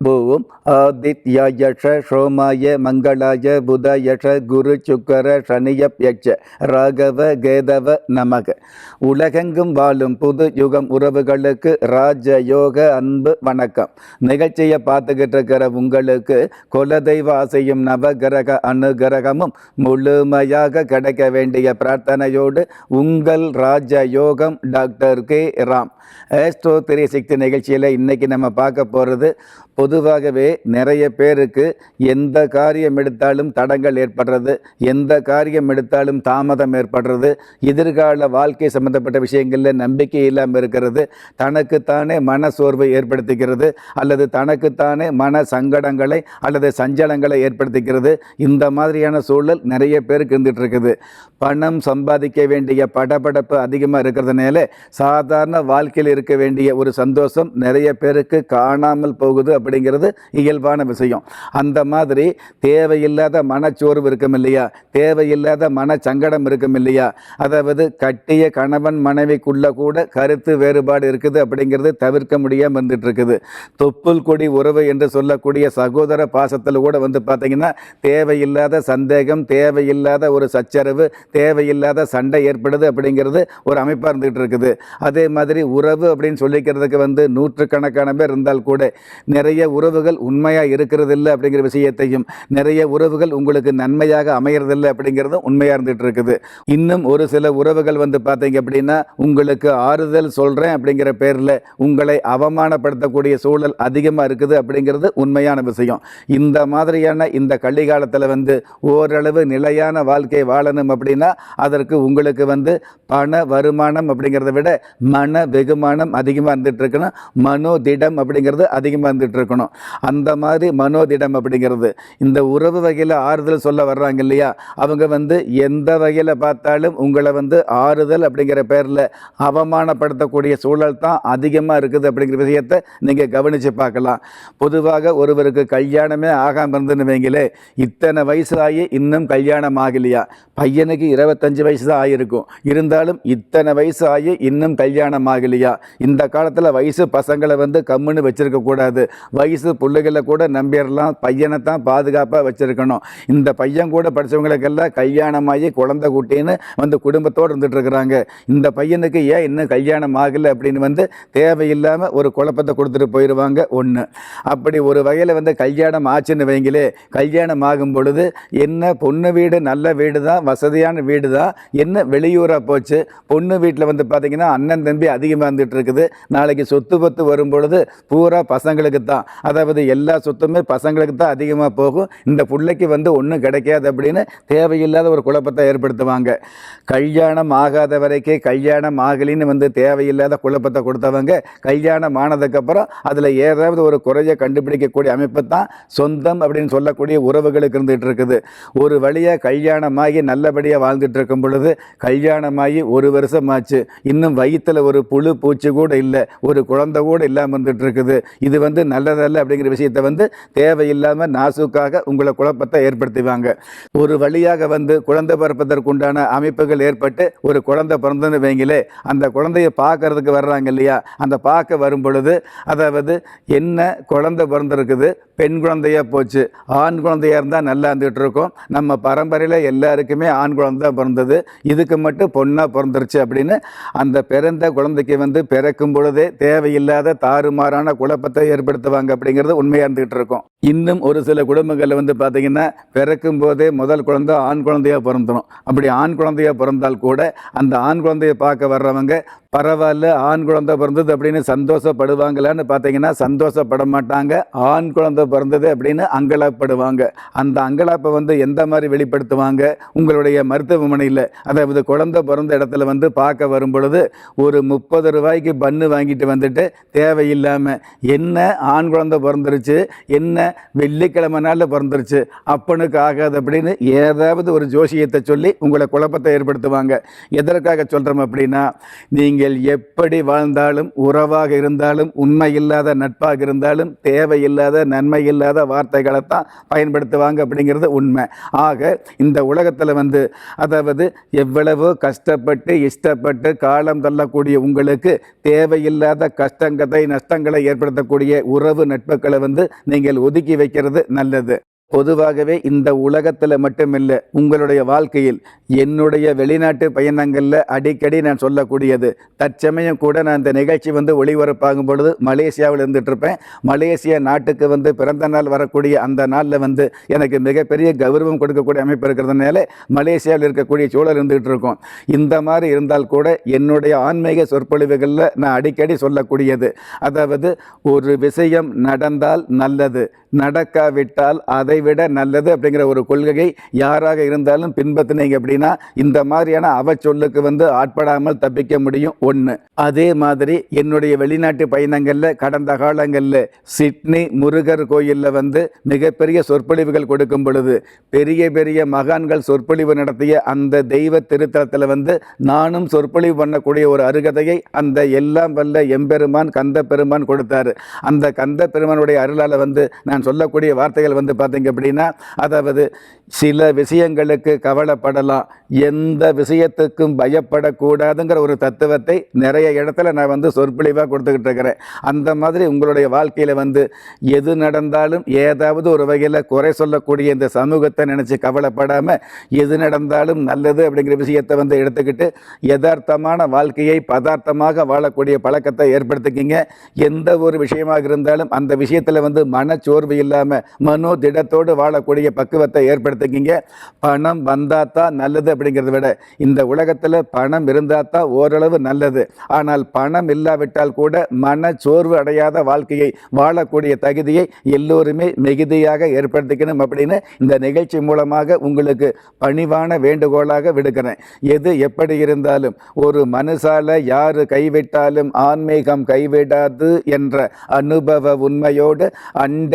ஓம் ஆதித்யாயஷ சோமாய மங்களாய புதயஷ குரு சுக்கர சனியப்யட்ச ராகவ கேதவ நமக. உலகெங்கும் வாழும் புது யுகம் உறவுகளுக்கு ராஜ யோக அன்பு வணக்கம். நிகழ்ச்சியை பார்த்துக்கிட்டு இருக்கிற உங்களுக்கு குலதெய்வ ஆசையும் நவகிரக அனுகிரகமும் முழுமையாக கிடைக்க வேண்டிய பிரார்த்தனையோடு உங்கள் ராஜ யோகம் doctor K. Ram. Astro three sixty நிகழ்ச்சியில் இன்றைக்கி நம்ம பார்க்க போகிறது பொதுவாகவே நிறைய பேருக்கு எந்த காரியம் எடுத்தாலும் தடங்கள் ஏற்படுறது எந்த காரியம் எடுத்தாலும் தாமதம் ஏற்படுறது எதிர்கால வாழ்க்கை சம்பந்தப்பட்ட விஷயங்களில் நம்பிக்கை இல்லாமல் இருக்கிறது தனக்குத்தானே மன சோர்வை ஏற்படுத்திக்கிறது அல்லது தனக்குத்தானே மன சங்கடங்களை அல்லது சஞ்சலங்களை ஏற்படுத்திக்கிறது. இந்த மாதிரியான சூழல் நிறைய பேருக்கு இருந்துகிட்ருக்குது. பணம் சம்பாதிக்க வேண்டிய படபடப்பு அதிகமாக இருக்கிறதுனால சாதாரண வாழ்க்கையில் இருக்க வேண்டிய ஒரு சந்தோஷம் நிறைய பேருக்கு காணாமல் போகுது. அப்படிங்கிறது இயல்பான விஷயம். அந்த மாதிரி தேவையில்லாத மனச்சோர்வு இருக்கும் இல்லையா தேவையில்லாத மன சங்கடம் இருக்கும் இல்லையா அதாவது கட்டிய கணவன் மனைவிக்குள்ள கூட கருத்து வேறுபாடு இருக்குது அப்படிங்கிறது தவிர்க்க முடியாமல் வந்துட்டு இருக்குது தொப்புள் கொடி உறவு என்று சொல்லக்கூடிய சகோதர பாசத்தில் கூட வந்து பார்த்தீங்கன்னா தேவையில்லாத சந்தேகம் தேவையில்லாத ஒரு சச்சரவு தேவையில்லாத சண்டை ஏற்படுது அப்படிங்கிறது ஒரு அமைப்பாக இருந்துகிட்டு இருக்குது அதே மாதிரி உறவு அப்படின்னு சொல்லிக்கிறதுக்கு வந்து நூற்றுக்கணக்கான பேர் இருந்தால் கூட நிறைய உறவுகள் உண்மையாக இருக்கிறதில்ல அப்படிங்கிற விஷயத்தையும் நிறைய உறவுகள் உங்களுக்கு நன்மையாக அமையறதில்லை அப்படிங்கிறதும் உண்மையாக இருந்துகிட்டு இருக்குது இன்னும் ஒரு சில உறவுகள் வந்து பார்த்தீங்க அப்படின்னா உங்களுக்கு ஆறுதல் சொல்கிறேன் அப்படிங்கிற பேரில் உங்களை அவமானப்படுத்தக்கூடிய சூழல் அதிகமாக இருக்குது அப்படிங்கிறது உண்மையான விஷயம். இந்த மாதிரியான இந்த கள்ளிகாலத்தில் வந்து ஓரளவு நிலையான வாழ்க்கை வாழணும் அப்படின்னா அதற்கு உங்களுக்கு வந்து பண வருமானம் அப்படிங்கிறத விட மன வெகுமானம் அதிகமாக இருந்துட்டு இருக்கணும் மனோதிடம் அப்படிங்கிறது அதிகமாக இருந்துட்டு இருக்கணும் அந்த மாதிரி மனோதிடம் அப்படிங்கிறது. இந்த உறவு வகையில் ஆறுதல் சொல்ல வர்றாங்க இல்லையா? அவங்க வந்து எந்த வகையில் பார்த்தாலும் உங்களை வந்து ஆறுதல் அப்படிங்கிற பேரில் அவமானப்படுத்தக்கூடிய சூழல் தான் அதிகமாக இருக்குது அப்படிங்கிற விஷயத்தை நீங்கள் கவனித்து பார்க்கலாம். பொதுவாக ஒருவருக்கு கல்யாணமே ஆகாமல் இருந்துன்னு வைங்களே இத்தனை வயசு ஆகி இன்னும் கல்யாணம் ஆகலையா? பையனுக்கு இருபத்தஞ்சு வயசு தான் ஆகியிருக்கும் இருந்தாலும் இத்தனை வயசு ஆகி இன்னும் கல்யாணம் ஆகலையா? இந்த காலத்தில் வயசு பசங்களை வந்து கம்முன்னு வச்சிருக்க கூடாது வயசு பிள்ளைகளை கூட நம்பிடலாம் பையனை தான் பாதுகாப்பாக வச்சுருக்கணும். இந்த பையன் கூட படித்தவங்களுக்கெல்லாம் கல்யாணமாகி குழந்தை குட்டின்னு வந்து குடும்பத்தோடு இருந்துகிட்ருக்குறாங்க இருக்கிறாங்க இந்த பையனுக்கு ஏன் இன்னும் கல்யாணம் ஆகலை அப்படின்னு வந்து தேவையில்லாமல் ஒரு குழப்பத்தை கொடுத்துட்டு போயிடுவாங்க ஒன்று அப்படி ஒரு வகையில் வந்து கல்யாணம் ஆச்சுன்னு வைங்களே கல்யாணம் ஆகும் பொழுது என்ன பொண்ணு வீடு நல்ல வீடு தான் வசதியான வீடு தான் என்ன வெளியூராக போச்சு? பொண்ணு வீட்டில் வந்து பார்த்திங்கன்னா அண்ணன் தம்பி அதிகமாக இருந்துட்டு இருக்குது நாளைக்கு சொத்து பத்து வரும் பொழுது பூரா பசங்களுக்கு தான் அதாவது எல்லா சொத்துமே பசங்களுக்கு தான் அதிகமாக போகும். இந்த பிள்ளைக்கு வந்து ஒன்றும் கிடைக்காது அப்படின்னு தேவையில்லாத ஒரு குழப்பத்தை ஏற்படுத்துவாங்க. கல்யாணம் ஆகாத வரைக்கும் கல்யாணம் ஆகலின்னு வந்து தேவையில்லாத குழப்பத்தை கொடுத்தவங்க கல்யாணம் ஆனதுக்கப்புறம் அதில் ஏதாவது ஒரு குறையை கண்டுபிடிக்கக்கூடிய அமைப்பு தான் சொந்தம் அப்படின்னு சொல்லக்கூடிய உறவுகளுக்கு இருந்துகிட்டு இருக்குது. ஒரு வழியாக கல்யாணமாகி நல்லபடியாக வாழ்ந்துட்டு இருக்கும் பொழுது கல்யாணமாகி ஒரு வருஷம் ஆச்சு இன்னும் வயிற்றில் ஒரு புழு பூச்சி கூட இல்லை. ஒரு குழந்தை கூட இல்லாமல் இருந்துகிட்டு இருக்குது. இது வந்து அல்ல அப்படிங்கிற விஷயத்தை வந்து தேவையில்லாமல் நாசுக்காக உங்களை குழப்பத்தை ஏற்படுத்துவாங்க. ஒரு வழியாக வந்து குழந்தை பிறப்பதற்குண்டான அமைப்புகள் ஏற்பட்டு ஒரு குழந்தை பிறந்துன்னு வைங்களே அந்த குழந்தைய பார்க்கறதுக்கு வர்றாங்க இல்லையா? அந்த பார்க்க வரும் பொழுது அதாவது என்ன குழந்தை பிறந்திருக்குது? பெண் குழந்தையா போச்சு. ஆண் குழந்தையா இருந்தால் நல்லா இருந்துகிட்டு இருக்கோம். நம்ம பரம்பரையில் எல்லாருக்குமே ஆண் குழந்தை தான் பிறந்தது. இதுக்கு மட்டும் பொண்ணாக பிறந்துருச்சு அப்படின்னு அந்த பிறந்த குழந்தைக்கு வந்து பிறக்கும் பொழுதே தேவையில்லாத தாறுமாறான குழப்பத்தை ஏற்படுத்துவாங்க அப்படிங்கிறது உண்மையாக இருந்துகிட்டு இருக்கும். இன்னும் ஒரு சில குடும்பங்களில் வந்து பார்த்திங்கன்னா பிறக்கும் போதே முதல் குழந்தை ஆண் குழந்தையாக பிறந்துடும் அப்படி ஆண் குழந்தையாக பிறந்தால் கூட அந்த ஆண் குழந்தையை பார்க்க வர்றவங்க பரவாயில்ல ஆண் குழந்தை பிறந்தது அப்படின்னு சந்தோஷப்படுவாங்களான்னு பார்த்தீங்கன்னா சந்தோஷப்பட மாட்டாங்க ஆண் குழந்தை பிறந்தது அப்படின்னு அங்கலாப்படுவாங்க அந்த அங்கலாப்பை வந்து எந்த மாதிரி வெளிப்படுத்துவாங்க? உங்களுடைய மருத்துவமனையில் அதாவது குழந்தை பிறந்த இடத்துல வந்து பார்க்க வரும் பொழுது ஒரு முப்பது ரூபாய்க்கு பன்னு வாங்கிட்டு வந்துட்டு தேவையில்லாமல் என்ன ஆண் குழந்தை பிறந்துருச்சு என்ன வெள்ளிக்கிழமை நாளில் பிறந்துருச்சு. அப்பனுக்கு ஆகாது அப்படின்னு ஏதாவது ஒரு ஜோசியத்தை சொல்லி உங்களை குழப்பத்தை ஏற்படுத்துவாங்க. எதற்காக சொல்கிறோம் அப்படின்னா நீங்கள் எப்படி வாழ்ந்தாலும் உறவாக இருந்தாலும் உண்மை இல்லாத நட்பாக இருந்தாலும் தேவையில்லாத நன்மை இல்லாத வார்த்தைகளை தான் பயன்படுத்துவாங்க அப்படிங்கிறது உண்மை. ஆக இந்த உலகத்தில் வந்து அதாவது எவ்வளவோ கஷ்டப்பட்டு இஷ்டப்பட்டு காலம் தள்ளக்கூடிய உங்களுக்கு தேவையில்லாத கஷ்டங்களை நஷ்டங்களை ஏற்படுத்தக்கூடிய உறவு நட்புகளை வந்து நீங்கள் ஒதுக்கி ஒதுக்கி வைக்கிறது நல்லது. பொதுவாகவே இந்த உலகத்தில் மட்டுமில்லை உங்களுடைய வாழ்க்கையில் என்னுடைய வெளிநாட்டு பயணங்களில் அடிக்கடி நான் சொல்லக்கூடியது. தற்சமயம் கூட நான் இந்த நிகழ்ச்சி வந்து ஒளிபரப்பாகும் பொழுது மலேசியாவில் இருந்துட்டு இருப்பேன் மலேசியா நாட்டுக்கு வந்து பிறந்த நாள் வரக்கூடிய அந்த நாளில் வந்து எனக்கு மிகப்பெரிய கௌரவம் கொடுக்கக்கூடிய அமைப்பு இருக்கிறதுனால மலேசியாவில் இருக்கக்கூடிய சூழல் இருந்துகிட்டு இருக்கும் இந்த மாதிரி இருந்தால் கூட என்னுடைய ஆன்மீக சொற்பொழிவுகளில் நான் அடிக்கடி சொல்லக்கூடியது. அதாவது ஒரு விஷயம் நடந்தால் நல்லது. நடக்காவிட்டால் அதை விட நல்லது அப்படிங்கிற ஒரு கொள்கையை யாராக இருந்தாலும் பின்பற்றினீங்க அப்படின்னா இந்த மாதிரியான அவச்சொல்லுக்கு வந்து ஆட்படாமல் தப்பிக்க முடியும் ஒன்று அதே மாதிரி என்னுடைய வெளிநாட்டு பயணங்களில் கடந்த காலங்களில் சிட்னி முருகர் கோயிலில் வந்து மிகப்பெரிய சொற்பொழிவுகள் கொடுக்கும் பொழுது பெரிய பெரிய மகான்கள் சொற்பொழிவு நடத்திய அந்த தெய்வ திருத்தலத்தில் வந்து நானும் சொற்பொழிவு பண்ணக்கூடிய ஒரு அருகதையை அந்த எல்லாம் வல்ல எம்பெருமான் கந்த பெருமான் கொடுத்தாரு. அந்த கந்த பெருமானுடைய அருளால் வந்து நான் நான் சொல்லக்கூடிய வார்த்தைகள் வந்து பார்த்தீங்க அப்படின்னா அதாவது சில விஷயங்களுக்கு கவலைப்படலாம் எந்த விஷயத்துக்கும் பயப்படக்கூடாதுங்கிற ஒரு தத்துவத்தை நிறைய இடத்துல நான் வந்து சொற்பொழிவாக கொடுத்துக்கிட்டு இருக்கிறேன். அந்த மாதிரி உங்களுடைய வாழ்க்கையில் வந்து எது நடந்தாலும் ஏதாவது ஒரு வகையில் குறை சொல்லக்கூடிய இந்த சமூகத்தை நினச்சி கவலைப்படாமல் எது நடந்தாலும் நல்லது அப்படிங்கிற விஷயத்தை வந்து எடுத்துக்கிட்டு யதார்த்தமான வாழ்க்கையை பதார்த்தமாக வாழக்கூடிய பழக்கத்தை ஏற்படுத்திக்கிங்க. எந்த ஒரு விஷயமாக இருந்தாலும் அந்த விஷயத்தில் வந்து மனச்சோர்வு இல்லாமல் மனோ திடத்தோடு வாழக்கூடிய பக்குவத்தை ஏற்படுத்திக்கிங்க. பணம் வந்தால் தான் நல்லது அப்படிங்கிறத விட இந்த உலகத்தில் பணம் இருந்தால் தான் ஓரளவு நல்லது. ஆனால் பணம் இல்லாவிட்டால் கூட மன சோர்வு அடையாத வாழ்க்கையை வாழக்கூடிய தகுதியை எல்லோருமே மிகுதியாக ஏற்படுத்திக்கணும் அப்படின்னு இந்த நிகழ்ச்சி மூலமாக உங்களுக்கு பணிவான வேண்டுகோளாக விடுக்கிறேன். எது எப்படி இருந்தாலும் ஒரு மனுஷால யாரு கைவிட்டாலும் ஆன்மீகம் கைவிடாது என்ற அனுபவ உண்மையோடு அண்ட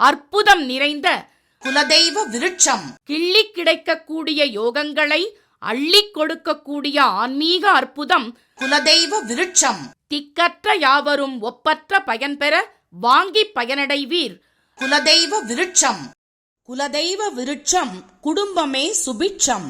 அற்புதம் நிறைந்த குலதெய்வ விருட்சம். கிள்ளி கிடைக்கக்கூடிய யோகங்களை அள்ளிக் கொடுக்கக்கூடிய ஆன்மீக அற்புதம் குலதெய்வ விருட்சம். திக்கற்ற யாவரும் ஒப்பற்ற பயன்பெற வாங்கி பயனடைவீர். குலதெய்வ விருட்சம். குலதெய்வ விருட்சம் குடும்பமே சுபிட்சம்.